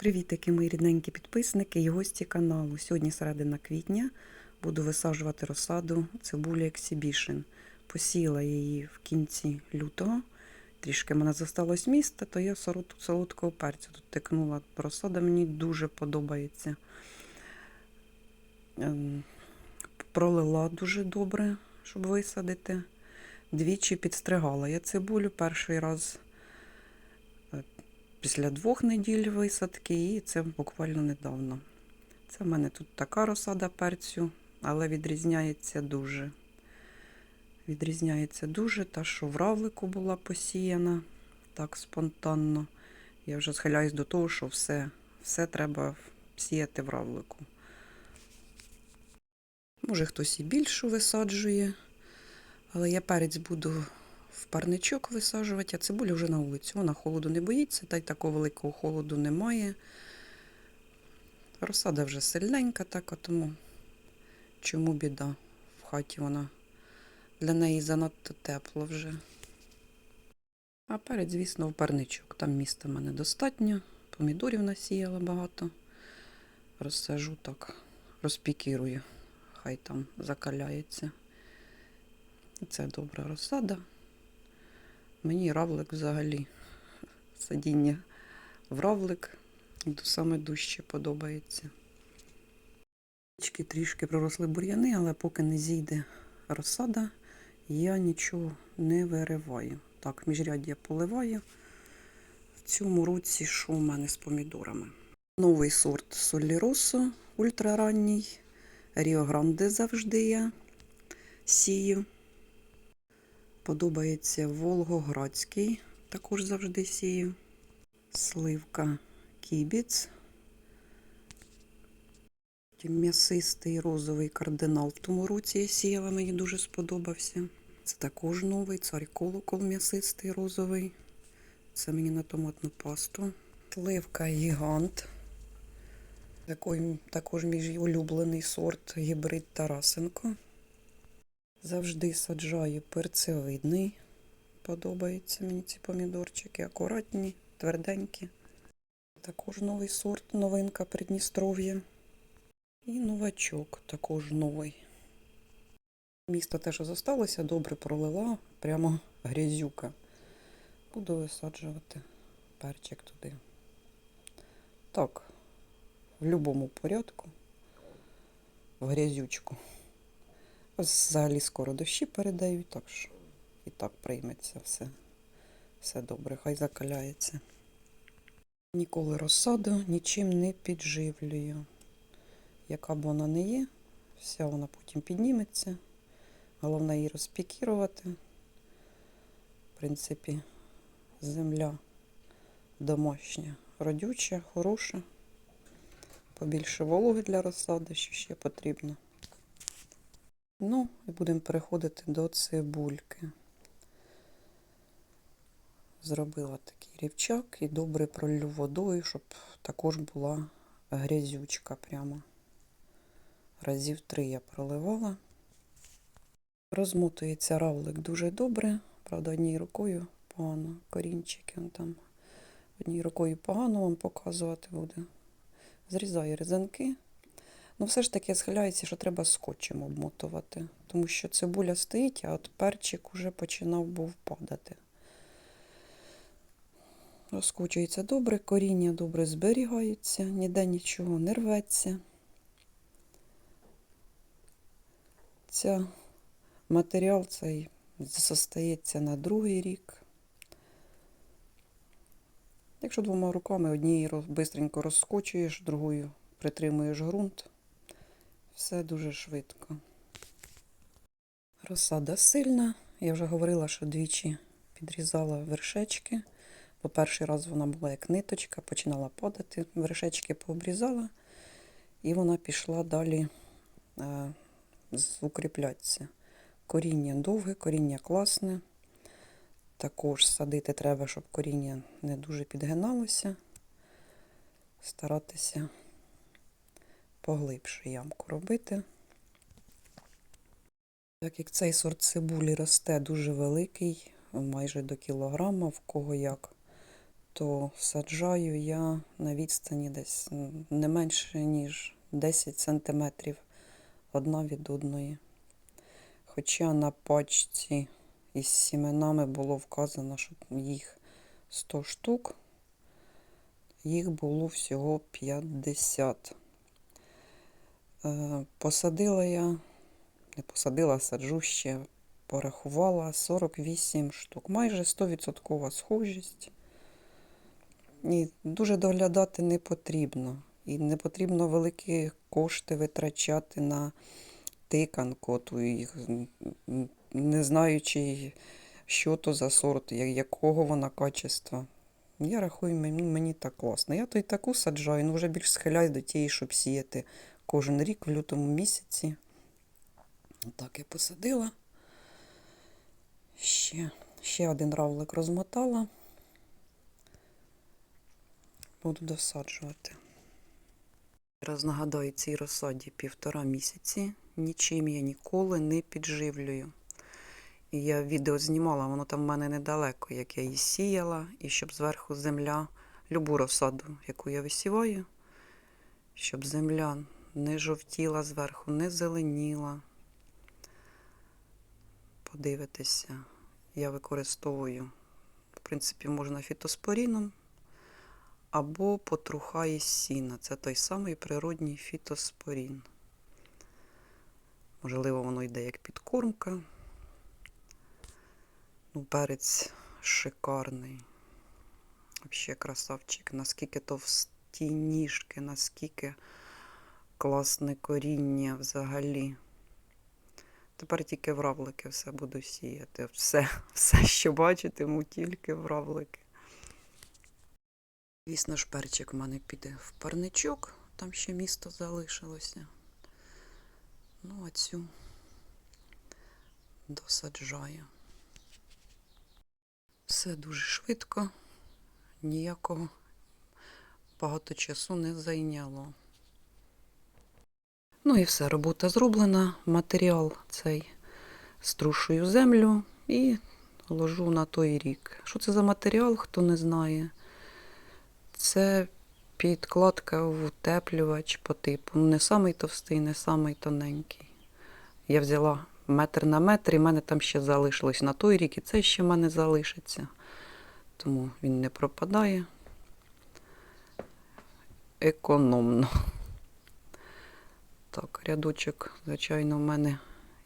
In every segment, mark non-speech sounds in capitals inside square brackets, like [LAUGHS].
Привітики, мої рідненькі підписники і гості каналу. Сьогодні середина квітня буду висаджувати розсаду цибулі Exhibition. Посіяла її в кінці лютого. Трішки мене зосталось місце, то я солодкого перцю тут тикнула. Розсада мені дуже подобається. Ем, Пролила дуже добре, щоб висадити. Двічі підстригала я цибулю перший раз після двох неділь висадки, і це буквально недавно. Це в мене тут така розсада перцю, але відрізняється дуже. Відрізняється дуже та, що в равлику була посіяна так спонтанно. Я вже схиляюсь до того, що все, все треба сіяти в равлику. Може, хтось і більшу висаджує, але я перець буду в парничок висаджувати, а цибуля вже на вулицю. Вона холоду не боїться, та й такого великого холоду немає. Розсада вже сильненька, так, тому чому біда? В хаті вона для неї занадто тепло вже. А перець, звісно, в парничок. Там міста в мене достатньо. Помідорів насіяла багато. Розсажу так, розпікірую. Хай там закаляється. Це добра розсада. Мені равлик взагалі. Садіння в равлик саме дужче подобається. Трішки проросли бур'яни, але поки не зійде розсада, я нічого не вириваю. Так, міжряддя поливаю. В цьому році що у мене з помідорами? Новий сорт Соліросо, ультраранній. Ріо Гранде завжди я сію. Подобається Волгоградський, також завжди сію. Сливка кібіц. М'ясистий розовий кардинал в тому році я сіяла, мені дуже сподобався. Це також новий цар колокол м'ясистий розовий. Це мені на томатну пасту. Сливка гігант. Такий, також мій улюблений сорт гібрид Тарасенко. Завжди саджаю перцевидний. Подобаються мені ці помідорчики. Акуратні, тверденькі. Також новий сорт, новинка Придністров'я. І новачок також новий. Місто те, що зосталося, добре пролила, прямо грязюка. Буду висаджувати перчик туди. Так, в будь-якому порядку, в грязючку. Взагалі скоро дощі передають, так що і так прийметься все. Все добре, хай закаляється. Ніколи розсаду нічим не підживлюю. Яка б вона не є, вся вона потім підніметься. Головне її розпікірувати. В принципі, земля домашня, родюча, хороша. Побільше вологи для розсади, що ще потрібно. Ну, і будемо переходити до цибульки. Зробила такий рівчак і добре пролю водою, щоб також була грязючка прямо. Разів три я проливала. Розмотується равлик дуже добре. Правда, однією рукою погано. Корінчики там. Однією рукою погано вам показувати буде. Зрізаю резинки. Ну, все ж таки схиляється, що треба скотчем обмотувати, тому що цибуля стоїть, а от перчик уже починав був падати. Розкочується добре, коріння добре зберігаються, ніде нічого не рветься. Ця матеріал цей зостається на другий рік. Якщо двома руками однією швидко розскочуєш, другою притримуєш ґрунт, все дуже швидко. Розсада сильна. Я вже говорила, що двічі підрізала вершечки. Бо перший раз вона була як ниточка, починала падати, вершечки пообрізала, і вона пішла далі е, укріплятися. Коріння довге, коріння класне. Також садити треба, щоб коріння не дуже підгиналося. Старатися поглибше ямку робити. Так як цей сорт цибулі росте дуже великий, майже до кілограма, в кого як, то саджаю я на відстані десь не менше, ніж 10 сантиметрів одна від одної. Хоча на пачці із сіменами було вказано, що їх 100 штук, їх було всього 50. Е, Посадила я, не посадила, саджу ще, порахувала 48 штук. Майже 100% схожість. І дуже доглядати не потрібно. І не потрібно великі кошти витрачати на тиканку, ту їх, не знаючи, що то за сорт, якого вона качества. Я рахую, мені, так класно. Я то й таку саджаю, ну вже більш схиляюсь до тієї, щоб сіяти кожен рік в лютому місяці. Так я посадила. Ще, ще один равлик розмотала. Буду досаджувати. Раз нагадаю, цій розсаді півтора місяці. Нічим я ніколи не підживлюю. І я відео знімала, воно там в мене недалеко, як я її сіяла, і щоб зверху земля, любу розсаду, яку я висіваю, щоб земля не жовтіла зверху, не зеленіла. Подивитися, я використовую, в принципі, можна фітоспоріном або потруха із сіна. Це той самий природній фітоспорін. Можливо, воно йде як підкормка. Ну, перець шикарний. Взагалі красавчик. Наскільки товсті ніжки, наскільки класне коріння взагалі. Тепер тільки в равлики все буду сіяти. Все, [LAUGHS] все, що бачитиму, тільки в равлики. Звісно ж, перчик в мене піде в парничок, там ще місто залишилося. Ну, а цю досаджаю. Все дуже швидко, ніякого багато часу не зайняло. Ну і все, робота зроблена. Матеріал цей струшую землю і ложу на той рік. Що це за матеріал, хто не знає? Це підкладка в утеплювач по типу. Ну, Не самий товстий, не самий тоненький. Я взяла метр на метр, і в мене там ще залишилось на той рік, і це ще в мене залишиться. Тому він не пропадає. Економно. Так, рядочок, звичайно, в мене,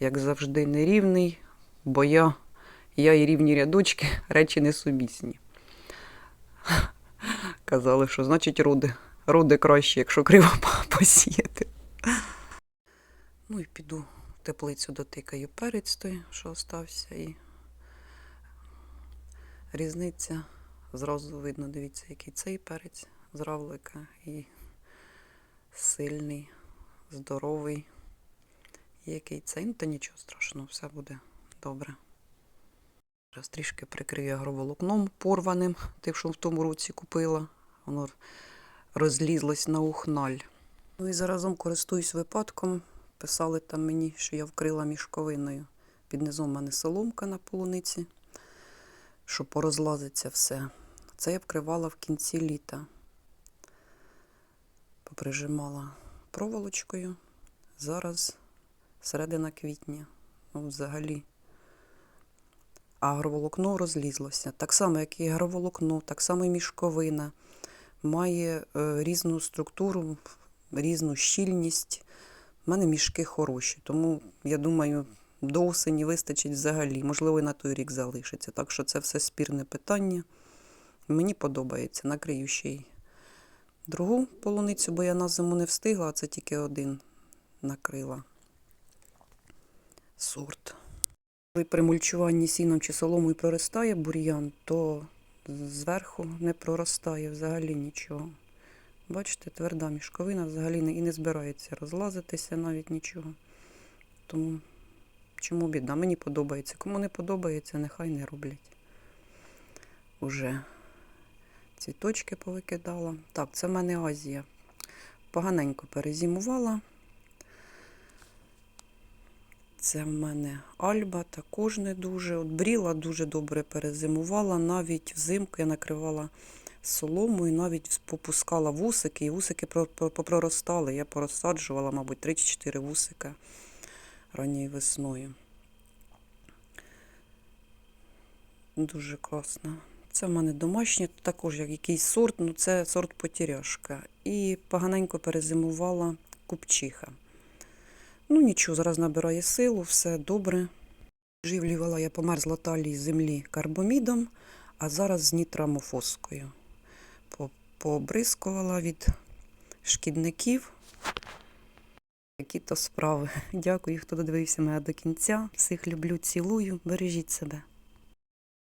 як завжди, нерівний, бо я, я і рівні рядочки [LAUGHS] речі несумісні. [LAUGHS] Казали, що значить роди. Роди краще, якщо криво [LAUGHS] посіяти. Ну і піду в теплицю дотикаю перець той, що остався, і різниця зразу видно, дивіться, який цей перець з равлика і сильний, здоровий. Який цей, ну то нічого страшного, все буде добре. Зараз трішки прикрию агроволокном порваним, тим, що в тому році купила. Воно розлізлось на ухналь. Ну і заразом користуюсь випадком. Писали там мені, що я вкрила мішковиною. Під низом мене соломка на полуниці, що порозлазиться все. Це я вкривала в кінці літа. Поприжимала проволочкою. Зараз середина квітня. Ну, взагалі. Агроволокно розлізлося. Так само, як і агроволокно, так само і мішковина. Має е, різну структуру, різну щільність. У мене мішки хороші, тому я думаю, до осені вистачить взагалі. Можливо, і на той рік залишиться. Так що це все спірне питання. Мені подобається. Накрию ще й другу полуницю, бо я на зиму не встигла, а це тільки один накрила сорт. Коли при мульчуванні сіном чи соломою проростає бур'ян, то зверху не проростає взагалі нічого. Бачите, тверда мішковина взагалі не, і не збирається розлазитися навіть нічого. Тому чому біда? Мені подобається. Кому не подобається, нехай не роблять. Уже цвіточки повикидала. Так, це в мене Азія. Поганенько перезимувала. Це в мене Альба також не дуже. От бріла дуже добре перезимувала. Навіть взимку я накривала соломою, навіть попускала вусики, і вусики про- про- попроростали. Я порозсаджувала, мабуть, 3 чи 4 вусика ранньою весною. Дуже класно. Це в мене домашнє, також як якийсь сорт, ну це сорт потіряшка. І поганенько перезимувала купчиха. Ну нічого, зараз набирає силу, все добре. Живлювала я померзла талії землі карбомідом, а зараз з нітрамофоскою. По- Пообрискувала від шкідників. Які то справи. [LAUGHS] Дякую, хто додивився мене до кінця. Всіх люблю, цілую. Бережіть себе.